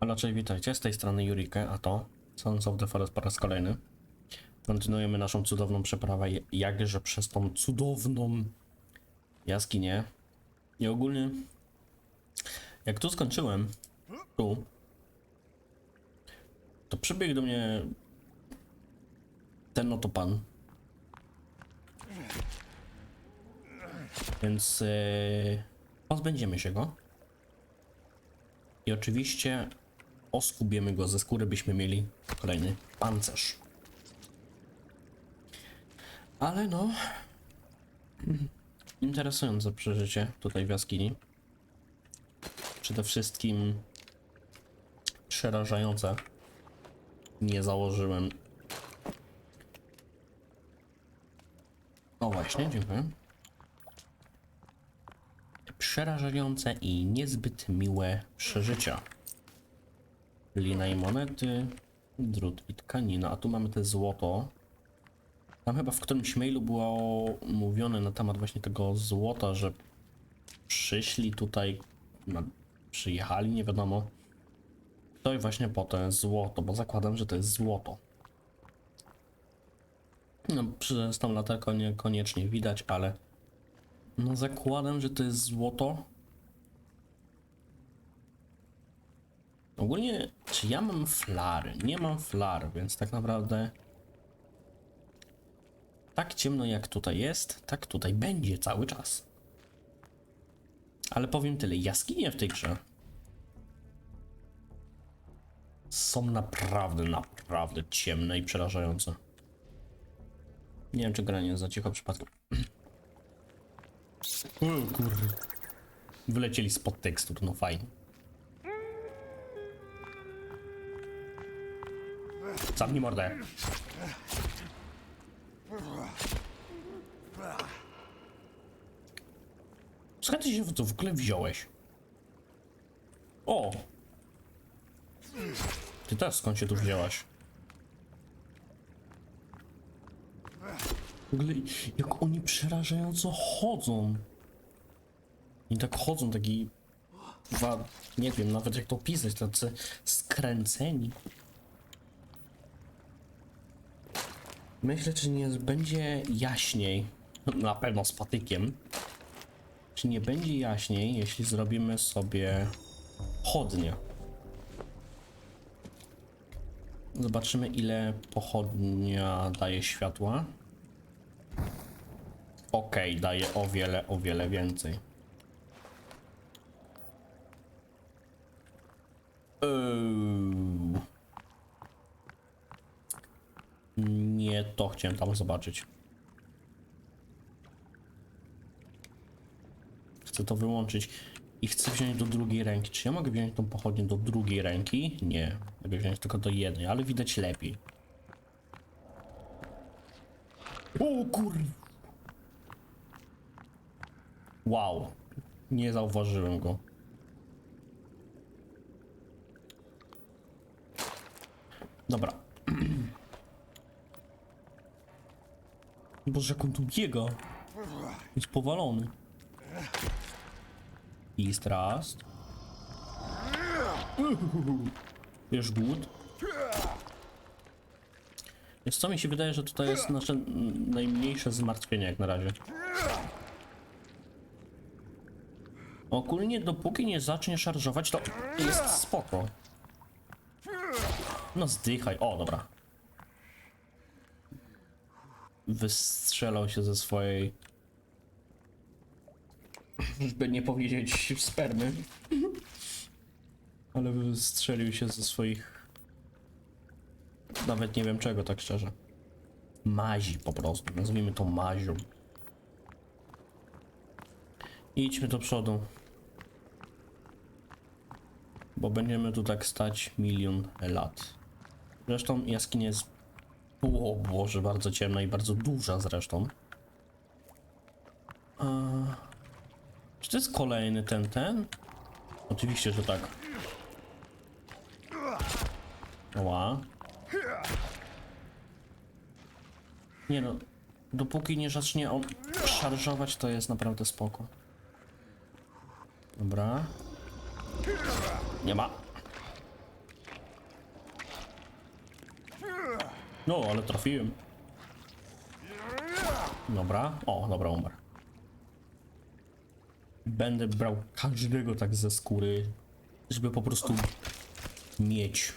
Cześć, witajcie. Z tej strony Jurike, a to Sons of the Forest po raz kolejny. Kontynuujemy naszą cudowną przeprawę, jakże przez tą cudowną jaskinię. I ogólnie, jak tu skończyłem, tu, to przybiegł do mnie ten oto pan. Więc yy, pozbędziemy się go. I oczywiście oskubiemy go ze skóry, byśmy mieli kolejny pancerz. Ale no. Interesujące przeżycie tutaj w jaskini. Przede wszystkim przerażające. Nie założyłem. O właśnie, dziękuję. Przerażające i niezbyt miłe przeżycia. Lina i monety, drut i tkanina, a tu mamy te złoto. Tam chyba w którymś mailu było mówione na temat właśnie tego złota, że przyszli tutaj, no, przyjechali, nie wiadomo. To i właśnie po jest złoto, bo zakładam, że to jest złoto. No, przez tą latarką niekoniecznie widać, ale no zakładam, że to jest złoto. Ogólnie, czy ja mam flary? Nie mam flar, więc tak naprawdę tak ciemno jak tutaj jest, tak tutaj będzie cały czas. Ale powiem tyle, jaskinie w tej grze są naprawdę, naprawdę ciemne i przerażające. Nie wiem, czy gra nie jest za cicho przypadkiem. O kurde. Wylecieli spod tekstur, no fajnie. Zamknij mordę. Skąd ty się w to w ogóle wziąłeś? O! Ty też skąd się tu wzięłaś? W ogóle jak oni przerażająco chodzą. I tak chodzą, taki... Dwa, nie wiem nawet jak to opisać, tacy skręceni. Myślę, czy nie będzie jaśniej, na pewno z patykiem, czy nie będzie jaśniej, jeśli zrobimy sobie chodnie. Zobaczymy ile pochodnia daje światła. Okej, daje o wiele, o wiele więcej. Eee. To chciałem tam zobaczyć. Chcę to wyłączyć i chcę wziąć do drugiej ręki. Czy ja mogę wziąć tą pochodnię do drugiej ręki? Nie. Mogę wziąć tylko do jednej, ale widać lepiej. O kur... Wow. Nie zauważyłem go. Dobra. Boże, jak on tu biega. Jest powalony. Jest raz. Wiesz, głód. Wiesz co, mi się wydaje, że tutaj jest nasze najmniejsze zmartwienie jak na razie. Ogólnie dopóki nie zacznie szarżować, to jest spoko. No zdychaj. O, dobra. Wystrzelał się ze swojej... Żeby nie powiedzieć spermy. Ale wystrzelił się ze swoich... Nawet nie wiem czego, tak szczerze. Mazi po prostu. Nazwijmy to mazią. Idźmy do przodu. Bo będziemy tu tak stać milion lat. Zresztą jaskinia jest o Boże, bardzo ciemna i bardzo duża zresztą. A... Czy to jest kolejny ten, ten? Oczywiście, że tak. Ła. Nie no, dopóki nie zacznie on szarżować, to jest naprawdę spoko. Dobra. Nie ma. No, ale trafiłem. Dobra. O, dobra, umarł. Będę brał każdego tak ze skóry, żeby po prostu mieć.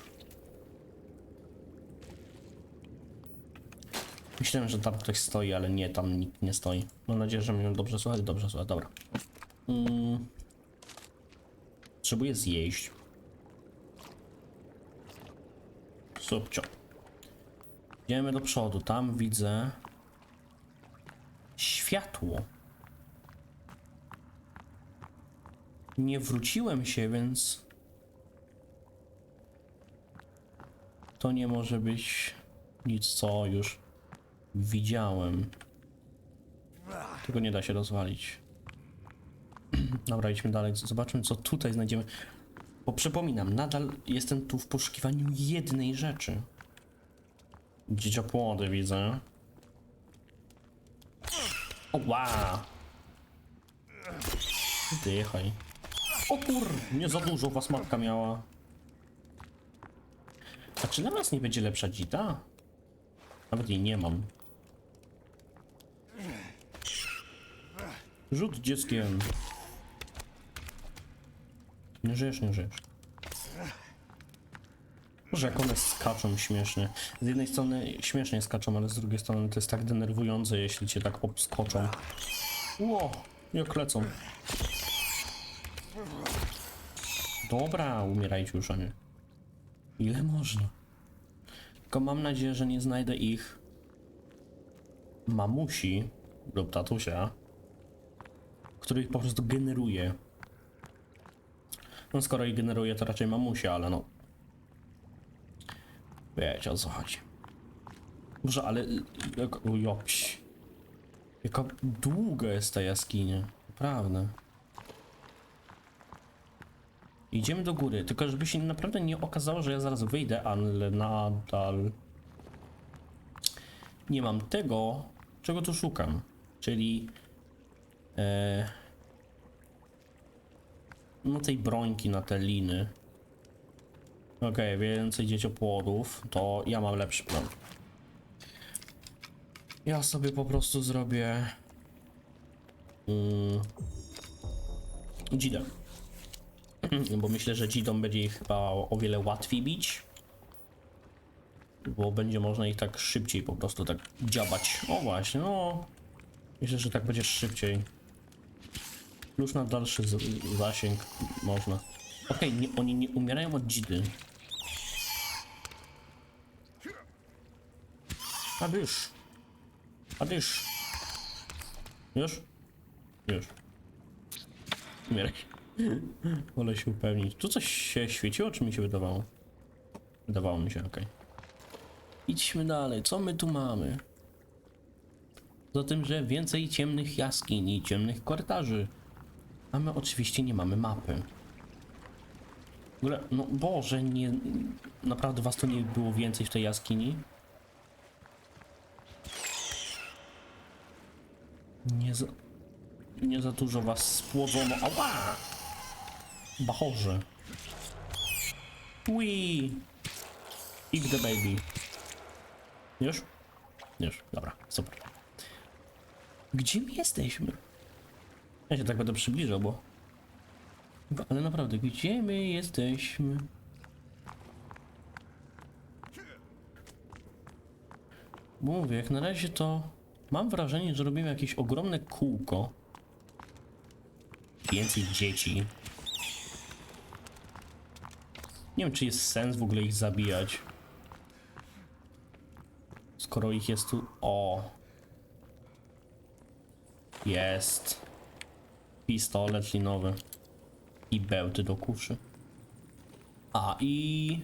Myślałem, że tam ktoś stoi, ale nie, tam nikt nie stoi. Mam nadzieję, że mnie dobrze słuchać. Dobrze słuchać, dobra. Mm. Potrzebuję zjeść. Subcio. Idziemy do przodu. Tam widzę światło. Nie wróciłem się, więc to nie może być nic, co już widziałem. Tego nie da się rozwalić. Dobra, idźmy dalej. Zobaczmy, co tutaj znajdziemy. Bo przypominam, nadal jestem tu w poszukiwaniu jednej rzeczy. Dzieciopłody widzę. O, wow. Dychaj. O kur... Nie za dużo was matka miała. A czy dla was nie będzie lepsza dzita? Nawet jej nie mam. Rzut dzieckiem. Nie żyjesz, nie żyjesz. Boże, jak one skaczą śmiesznie. Z jednej strony śmiesznie skaczą, ale z drugiej strony to jest tak denerwujące, jeśli cię tak obskoczą. Ło, jak lecą. Dobra, umierajcie już, a nie. Ile można? Tylko mam nadzieję, że nie znajdę ich mamusi lub tatusia, który ich po prostu generuje. No skoro ich generuje, to raczej mamusia, ale no. Wiecie o co chodzi. Może, ale jak, jopś. Jaka długa jest ta jaskinia. Naprawdę. Idziemy do góry, tylko żeby się naprawdę nie okazało, że ja zaraz wyjdę, ale nadal nie mam tego, czego tu szukam. Czyli e, no tej brońki na te liny. Okej, więcej dzieciopłodów, to ja mam lepszy plan. Ja sobie po prostu zrobię mm. Bo myślę, że dzidą będzie ich chyba o wiele łatwiej bić. Bo będzie można ich tak szybciej po prostu tak dziabać. O właśnie, no. Myślę, że tak będzie szybciej. Już na dalszy zasięg można. Okej, nie, oni nie umierają od dzidy. Adysz. Adysz. Już? Już. Umieraj. Wolę się upewnić. Tu coś się świeciło, czy mi się wydawało? Wydawało mi się, okej. Idźmy dalej. Co my tu mamy? Za tym, że więcej ciemnych jaskiń i ciemnych korytarzy. A my oczywiście nie mamy mapy. W ogóle, no Boże, nie... Naprawdę was tu nie było więcej w tej jaskini? Nie za... Nie za dużo was spłodzono. Ała! Bachorze. Wee! Eat the baby. Już? Już, dobra, super. Gdzie my jesteśmy? Ja się tak będę przybliżał, bo... Ale naprawdę, gdzie my jesteśmy? Mówię, jak na razie to... Mam wrażenie, że robimy jakieś ogromne kółko. Więcej dzieci. Nie wiem, czy jest sens w ogóle ich zabijać. Skoro ich jest tu... O! Jest. Pistolet linowy. I bełty do kuszy. A i...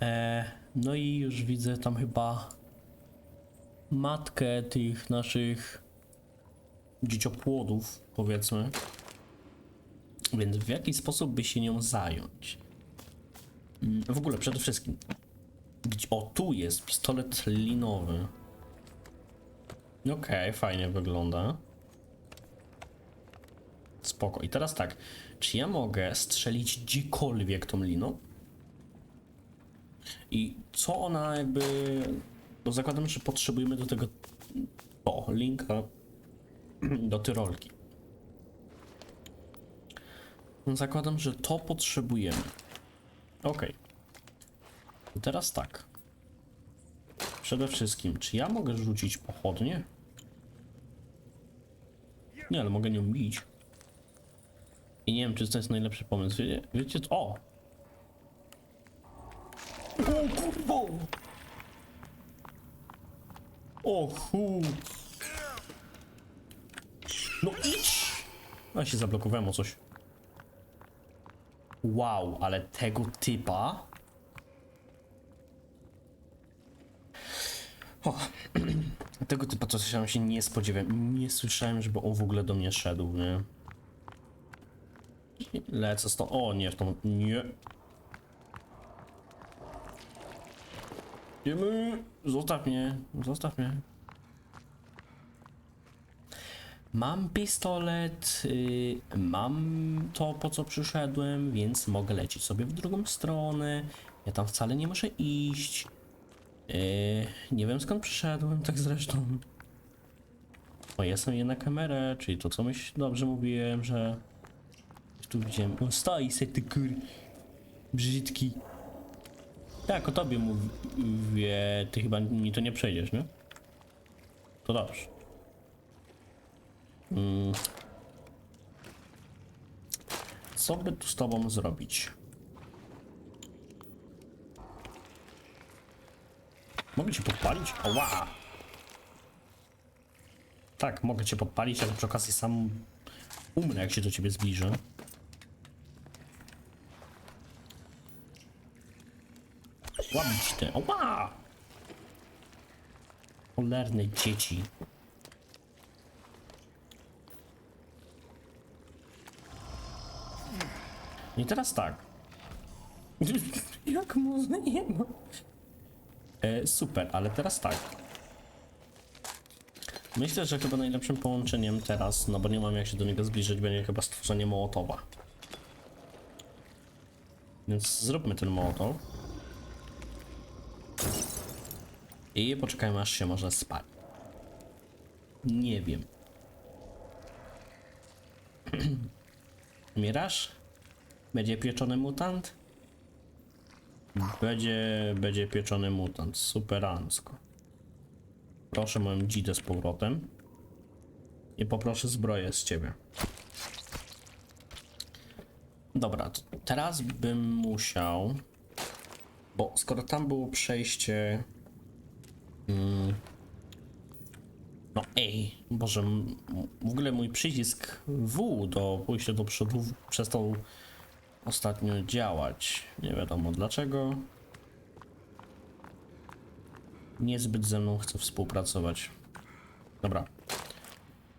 E, no i już widzę tam chyba matkę tych naszych dzieciopłodów, powiedzmy. Więc w jaki sposób by się nią zająć? Mm, W ogóle przede wszystkim. O, tu jest pistolet linowy. Okej, fajnie wygląda. Spoko. I teraz tak. Czy ja mogę strzelić gdziekolwiek tą liną? I co ona jakby... Bo zakładam, że potrzebujemy do tego... O, linka do tyrolki. No, Zakładam, że to potrzebujemy. Okej. I Teraz tak. Przede wszystkim, czy ja mogę rzucić pochodnie? Nie, ale mogę nią bić. I nie wiem, czy to jest najlepszy pomysł. Wiecie, wiecie? O! O kurwa! O hu! No idź! A się zablokowałem o coś. Wow, ale tego typa... O, tego typa to się się nie spodziewałem. Nie słyszałem, żeby on w ogóle do mnie szedł, nie? Lecę stąd. O, nie, w tą. Nie. Zostaw mnie. Zostaw mnie. Mam pistolet, y, mam to po co przyszedłem, więc mogę lecieć sobie w drugą stronę. Ja tam wcale nie muszę iść. Y, nie wiem skąd przyszedłem, tak zresztą. O, jestem jednak kamerę, czyli to co myśl, dobrze mówiłem, że tu widziałem. O, stoi se ty kur... Brzydki. Tak, o tobie mówię, ty chyba mi to nie przejdziesz, nie? To dobrze. Mm. Co by tu z tobą zrobić? Mogę cię podpalić? Oła! Tak, mogę cię podpalić, ale przy okazji sam umrę, jak się do ciebie zbliżę. Łabić te. Oła! Cholerne dzieci. I teraz tak. Jak można nie ma? E, super, ale teraz tak. Myślę, że chyba najlepszym połączeniem teraz, no bo nie mam jak się do niego zbliżyć, będzie chyba stworzenie Mołotowa. Więc zróbmy ten Mołotow. I poczekajmy aż się może spali. Nie wiem. Miraż? Będzie pieczony mutant? Będzie, będzie pieczony mutant. Superancko. Proszę moją dzidę z powrotem. I poproszę zbroję z ciebie. Dobra, teraz bym musiał. Bo skoro tam było przejście. Mm, no ej, Boże, w ogóle mój przycisk W do pójścia do przodu przestał ostatnio działać. Nie wiadomo dlaczego. Niezbyt ze mną chce współpracować. Dobra.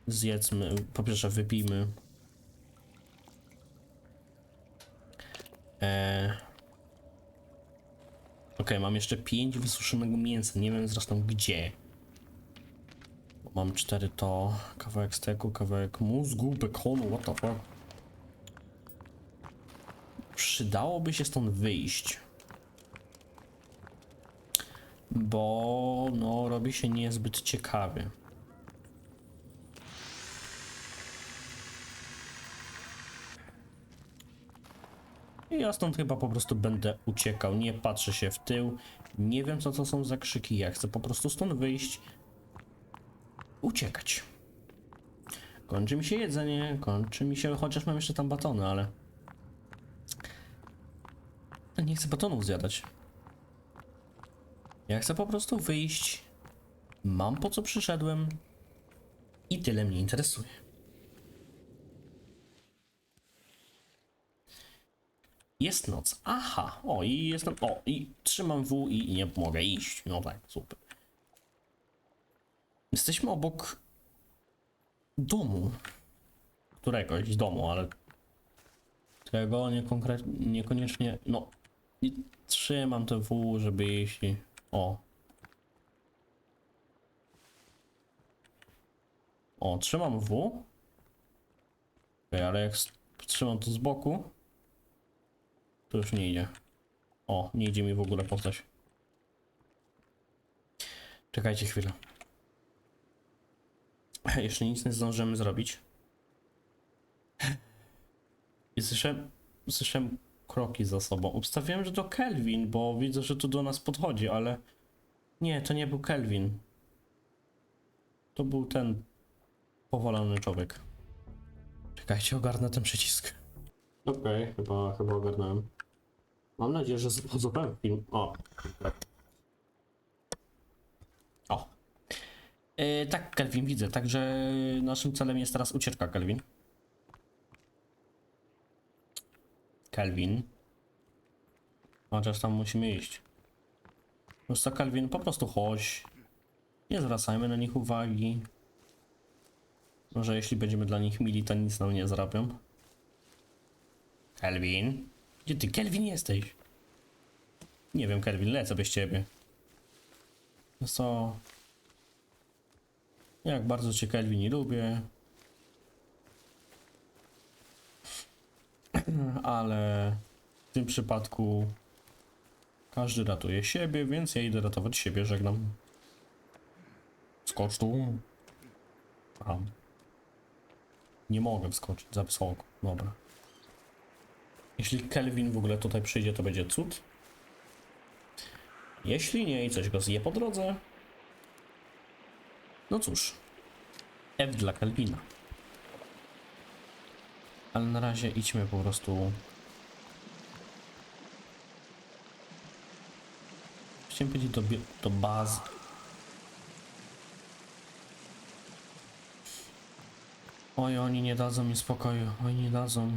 Zjedzmy, po pierwsze wypijmy. Eee. Okej, mam jeszcze 5 wysuszonego mięsa. Nie wiem zresztą gdzie. Mam 4 to. Kawałek steku, kawałek mózgu, bekonu, what the fuck. Przydałoby się stąd wyjść. Bo no robi się niezbyt ciekawie. I ja stąd chyba po prostu będę uciekał. Nie patrzę się w tył. Nie wiem co to są za krzyki. Ja chcę po prostu stąd wyjść. Uciekać. Kończy mi się jedzenie, kończy mi się, chociaż mam jeszcze tam batony, ale... Nie chcę batonów zjadać. Ja chcę po prostu wyjść. Mam po co przyszedłem. I tyle mnie interesuje. Jest noc. Aha. O, i jestem. O, i trzymam W i nie mogę iść. No tak, super. Jesteśmy obok domu. Któregoś domu, ale tego nie niekoniecznie. No. I trzymam te W, żeby jeśli. O. O, trzymam W. Okej, ale jak trzymam to z boku, to już nie idzie. O, nie idzie mi w ogóle postać. Czekajcie chwilę. Jeszcze nic nie zdążymy zrobić. I słyszałem, słyszałem kroki za sobą. Obstawiałem, że to Kelvin, bo widzę, że tu do nas podchodzi, ale nie, to nie był Kelvin. To był ten powalony człowiek. Czekajcie, ogarnę ten przycisk. Okej, chyba, chyba ogarnąłem. Mam nadzieję, że zupełnie. O. O. E, tak, Kelvin, widzę. Także naszym celem jest teraz ucieczka, Kelvin. Kelvin. Chociaż tam musimy iść. Wiesz co, Kelvin, po prostu chodź. Nie zwracajmy na nich uwagi. Może jeśli będziemy dla nich mili, to nic nam nie zrobią. Kelvin? Gdzie ty, Kelvin, jesteś? Nie wiem, Kelvin, lecę bez ciebie. No co? Jak bardzo cię, Kelvin, nie lubię. Ale w tym przypadku każdy ratuje siebie, więc ja idę ratować siebie, żegnam. Skocz tu. A. Nie mogę wskoczyć za wysoko. Dobra. Jeśli Kelvin w ogóle tutaj przyjdzie, to będzie cud. Jeśli nie i coś go zje po drodze, no cóż, F dla Kelvina. Ale na razie idźmy po prostu. Chciałem powiedzieć do, do bazy. Oj, oni nie dadzą mi spokoju. Oj, nie dadzą.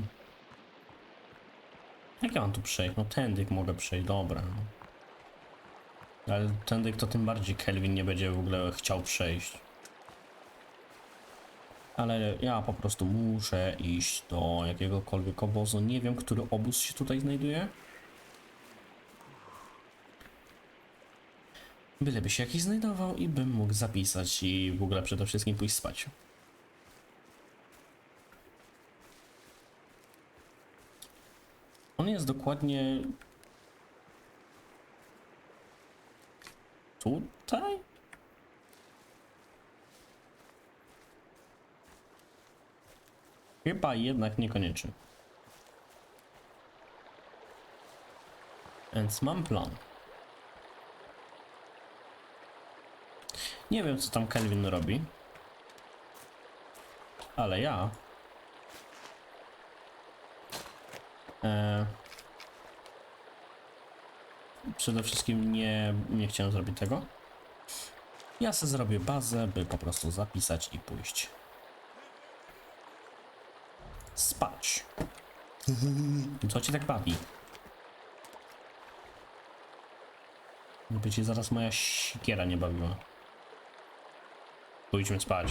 Jak ja mam tu przejść? No tędyk mogę przejść, dobra. no. Ale tędyk to tym bardziej Kelvin nie będzie w ogóle chciał przejść. Ale ja po prostu muszę iść do jakiegokolwiek obozu. Nie wiem, który obóz się tutaj znajduje. Byleby się jakiś znajdował i bym mógł zapisać i w ogóle przede wszystkim pójść spać. On jest dokładnie tutaj? Chyba jednak niekoniecznie. Więc mam plan. Nie wiem, co tam Kelvin robi. Ale ja. E, przede wszystkim nie, nie chciałem zrobić tego. Ja sobie zrobię bazę, by po prostu zapisać i pójść. Spać. Co cię tak bawi? By cię zaraz moja sikiera nie bawiła. Pójdźmy spać.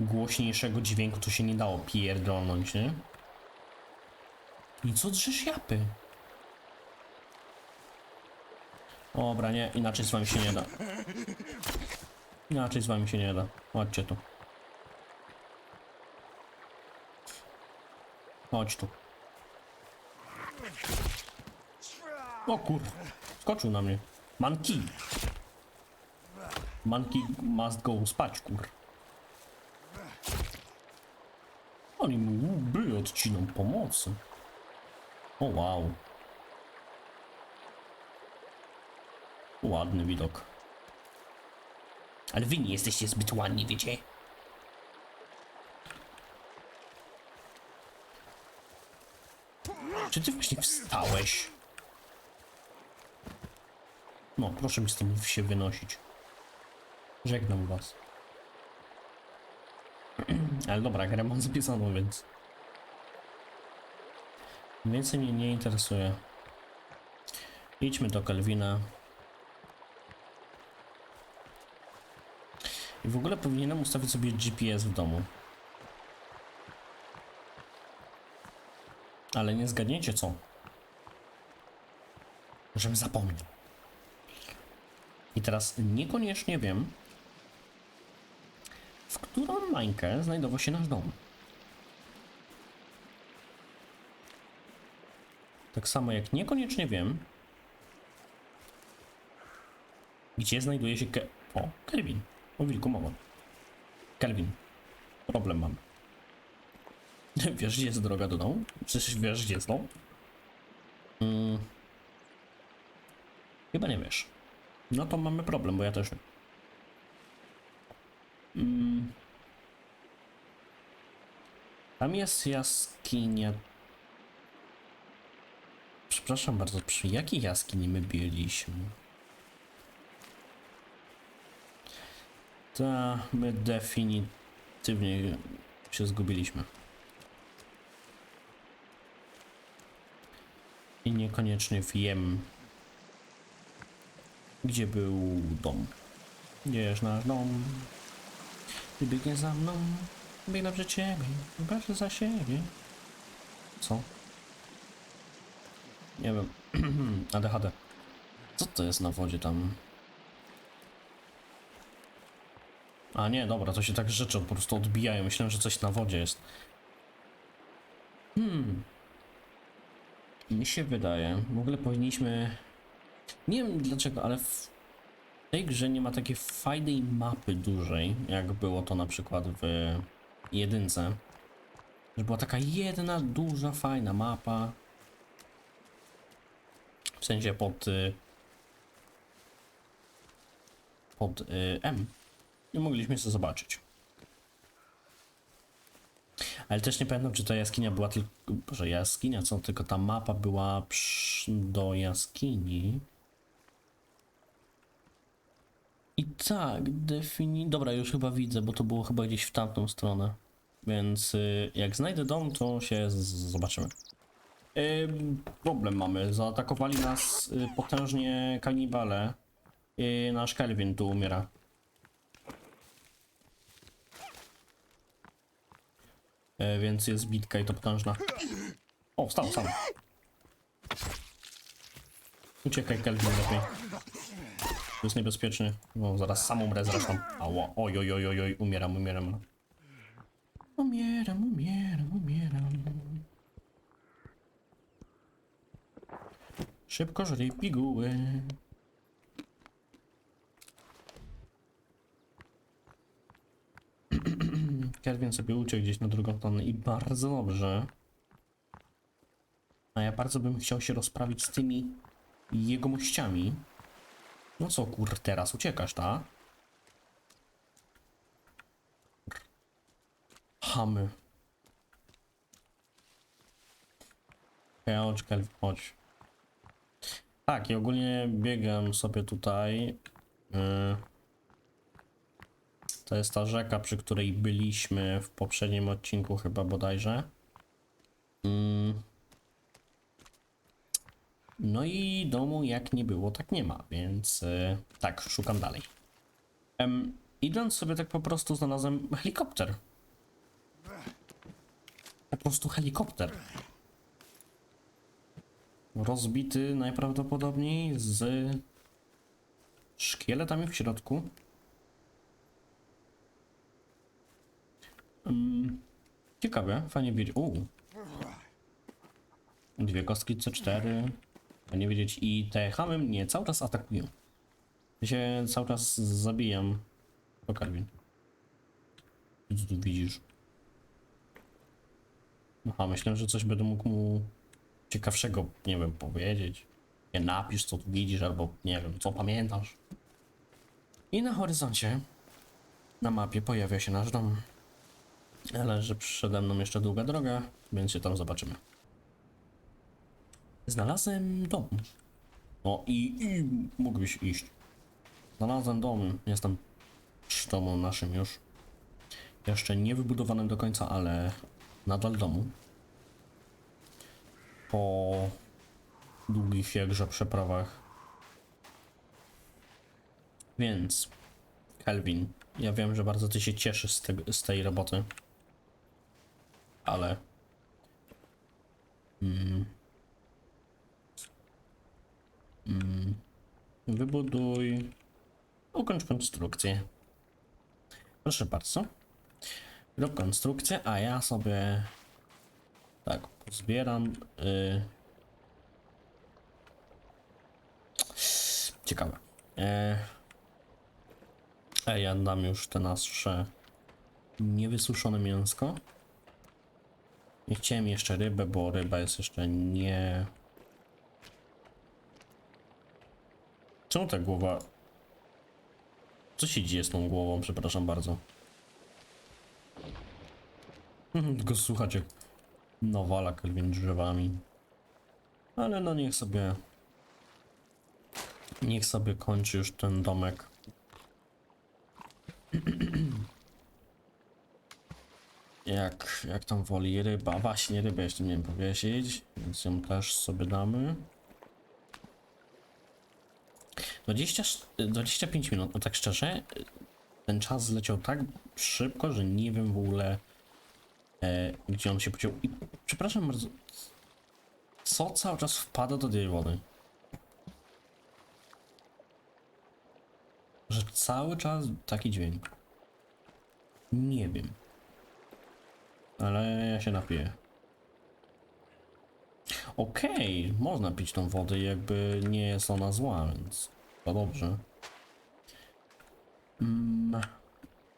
Głośniejszego dźwięku to się nie dało pierdolnąć, nie? I co drzesz japy? Dobra, nie, inaczej z wami się nie da. Inaczej z wami się nie da. Chodźcie tu. Chodź tu. O kur... Skoczył na mnie. Monkey. Monkey must go spać, kur. Oni mu łby odciną pomocy. O wow. Ładny widok. Ale wy nie jesteście zbyt ładni, wiecie? Czy ty właśnie wstałeś? No, proszę mi z tym się wynosić. Żegnam was. Ale dobra, grę mam zapisaną, więc... Więcej mnie nie interesuje. Idźmy do Kelvina. I w ogóle powinienem ustawić sobie GPS w domu. Ale nie zgadniecie co? Żebym zapomniał. I teraz niekoniecznie wiem, którą mańkę znajdował się nasz dom. Tak samo jak niekoniecznie wiem, gdzie znajduje się Ke... O, Kelvin. O wilku mowa. Kelvin. Problem mam. Wiesz, gdzie jest droga do domu? Przecież wiesz, gdzie jest dom? Mm. Chyba nie wiesz. No to mamy problem, bo ja też nie. Mm. Tam jest jaskinia. Przepraszam bardzo, przy jakiej jaskini my byliśmy? Ta, my definitywnie się zgubiliśmy. I niekoniecznie wiem, gdzie był dom. Gdzie jest nasz dom? Ty biegnie za mną, biegnę przed ciebie, patrzę za siebie. Co? Nie wiem. ADHD. Co to jest na wodzie tam? A nie, dobra, to się tak rzeczy po prostu odbijają. Myślałem, że coś na wodzie jest. Hmm. Mi się wydaje, w ogóle powinniśmy... Nie wiem dlaczego, ale w tej grze nie ma takiej fajnej mapy dużej, jak było to na przykład w jedynce. Że była taka jedna duża, fajna mapa. W sensie pod... y, Pod y, M. I mogliśmy sobie zobaczyć. Ale też nie pamiętam, czy ta jaskinia była tylko. Boże, jaskinia, co? Tylko ta mapa była do jaskini. I tak, defini... Dobra, już chyba widzę, bo to było chyba gdzieś w tamtą stronę. Więc y, jak znajdę dom, to się zobaczymy. Ym, problem mamy. Zaatakowali nas y, potężnie kanibale. I nasz Kelvin tu umiera. Więc jest bitka i to potężna. O, wstał sam. Uciekaj, Kelvin, lepiej. To jest niebezpieczny. No, zaraz sam umrę zresztą. Oj, oj, oj, oj, oj, umieram, umieram. Umieram, umieram, umieram. Szybko żryj piguły. Kelvin sobie uciekł gdzieś na drugą stronę i bardzo dobrze. A ja bardzo bym chciał się rozprawić z tymi jegomościami. No co kur, teraz uciekasz, ta? Hamy. Chodź, Kelvin, chodź. Tak, i ogólnie biegam sobie tutaj. Yy. To jest ta rzeka, przy której byliśmy w poprzednim odcinku chyba bodajże. Mm. No i domu jak nie było, tak nie ma, więc y, tak, szukam dalej. Em, idąc sobie tak po prostu znalazłem helikopter. Po prostu helikopter. Rozbity najprawdopodobniej z szkieletami w środku. Mm, ciekawe, fajnie wiedzieć. Dwie kostki C4. Fajnie wiedzieć. I te chamy mnie cały czas atakują. Ja się cały czas zabijam. O Kalwin. Co tu widzisz? Aha, myślę, że coś będę mógł mu ciekawszego, nie wiem, powiedzieć. Nie napisz, co tu widzisz, albo nie wiem, co pamiętasz. I na horyzoncie, na mapie pojawia się nasz dom. Ale że przede mną jeszcze długa droga, więc się tam zobaczymy. Znalazłem dom. No i, i mógłbyś iść. Znalazłem dom. Jestem przy domu naszym już. Jeszcze nie wybudowanym do końca, ale nadal domu. Po długich jakże przeprawach. Więc, Kelvin, ja wiem, że bardzo ty się cieszysz z, tego, z tej roboty. Ale. Mm, Mm. Wybuduj. Ukończ konstrukcję. Proszę bardzo. Rób konstrukcję, a ja sobie tak zbieram. Y, Ciekawe. E, ja dam już te nasze niewysuszone mięsko. Nie chciałem jeszcze rybę, bo ryba jest jeszcze nie Czemu ta głowa... Co się dzieje z tą głową? Przepraszam bardzo. Mhm, Tylko słuchać jak nawala Kelvin drzewami. Ale no niech sobie... Niech sobie kończy już ten domek. Jak, jak tam woli ryba. Właśnie rybę jeszcze miałem powiesić, więc ją też sobie damy. 20, sz- 25 minut, no tak szczerze, ten czas zleciał tak szybko, że nie wiem w ogóle e, gdzie on się podział. I przepraszam bardzo, co cały czas wpada do tej wody? Że cały czas taki dźwięk. Nie wiem. Ale ja się napiję. Okej, można pić tą wodę, jakby nie jest ona zła, więc to dobrze. Mm,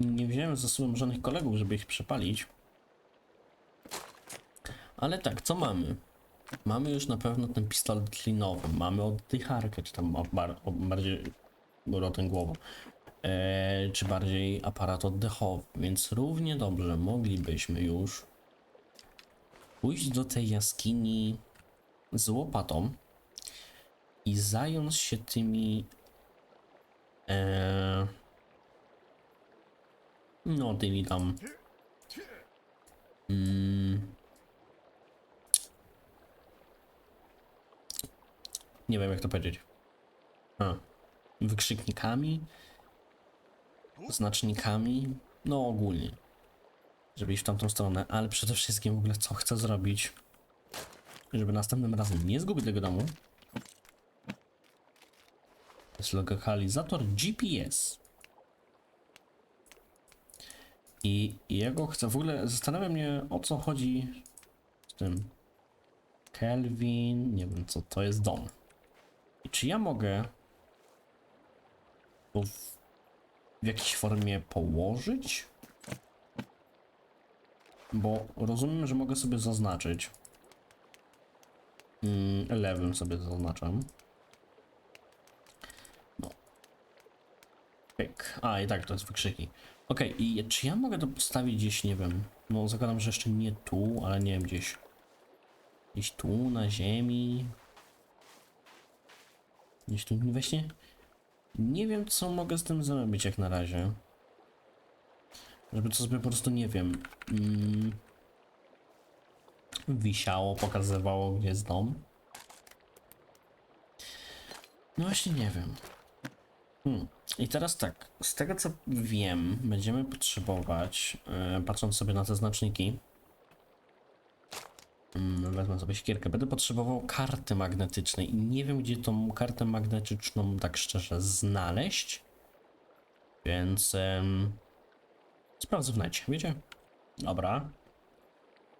nie wziąłem ze sobą żadnych kolegów, żeby ich przepalić. Ale tak, co mamy? Mamy już na pewno ten pistolet linowy, mamy oddycharkę, czy tam bar, bardziej rotęgłową, e, czy bardziej aparat oddechowy, więc równie dobrze moglibyśmy już pójść do tej jaskini z łopatą i zająć się tymi e, no tymi tam mm, nie wiem jak to powiedzieć A, wykrzyknikami znacznikami no ogólnie żeby iść w tamtą stronę, ale przede wszystkim w ogóle co chcę zrobić, żeby następnym razem nie zgubić tego domu. Jest lokalizator GPS. I jego chcę, w ogóle zastanawia mnie o co chodzi z tym Kelvin, nie wiem co to jest dom. I czy ja mogę to w, w jakiejś formie położyć? Bo rozumiem, że mogę sobie zaznaczyć. Mm, lewym sobie zaznaczam. Pyk. A, i tak, to jest wykrzyki. Okej, i czy ja mogę to postawić gdzieś, nie wiem. No, zakładam, że jeszcze nie tu, ale nie wiem, gdzieś. Gdzieś tu, na ziemi. Gdzieś tu, właśnie. Nie wiem, co mogę z tym zrobić jak na razie. Żeby to sobie po prostu, nie wiem, mm, wisiało, pokazywało, gdzie jest dom. No właśnie nie wiem. Hmm. I teraz tak, z tego co wiem, będziemy potrzebować, e, patrząc sobie na te znaczniki, mm, wezmę sobie siekierkę, będę potrzebował karty magnetycznej i nie wiem, gdzie tą kartę magnetyczną tak szczerze znaleźć, więc... em, Sprawdzę w necie, wiecie? Dobra.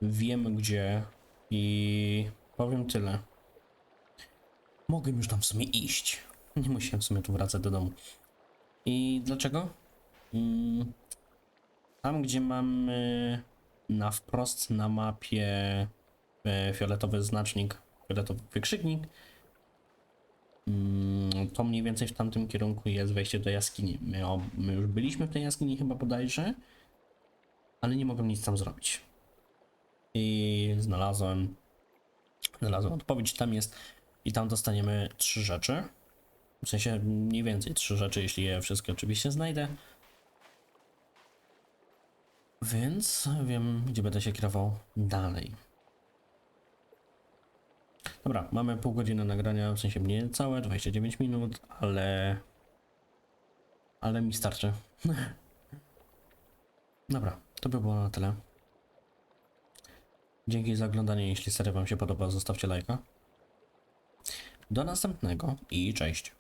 Wiemy gdzie i powiem tyle. Mogę już tam w sumie iść. Nie musiałem w sumie tu wracać do domu. I dlaczego? Mm, tam gdzie mamy na wprost na mapie e, fioletowy znacznik, fioletowy wykrzyknik, mm, to mniej więcej w tamtym kierunku jest wejście do jaskini. My, my już byliśmy w tej jaskini chyba bodajże, ale nie mogłem nic tam zrobić. I znalazłem, znalazłem odpowiedź, tam jest i tam dostaniemy trzy rzeczy. W sensie mniej więcej trzy rzeczy, jeśli je wszystkie oczywiście znajdę. Więc wiem, gdzie będę się kierował dalej. Dobra, mamy pół godziny nagrania, w sensie nie całe, 29 minut, ale... Ale mi starczy. Dobra, to by było na tyle. Dzięki za oglądanie, jeśli seria wam się podoba, zostawcie lajka. Do następnego i cześć.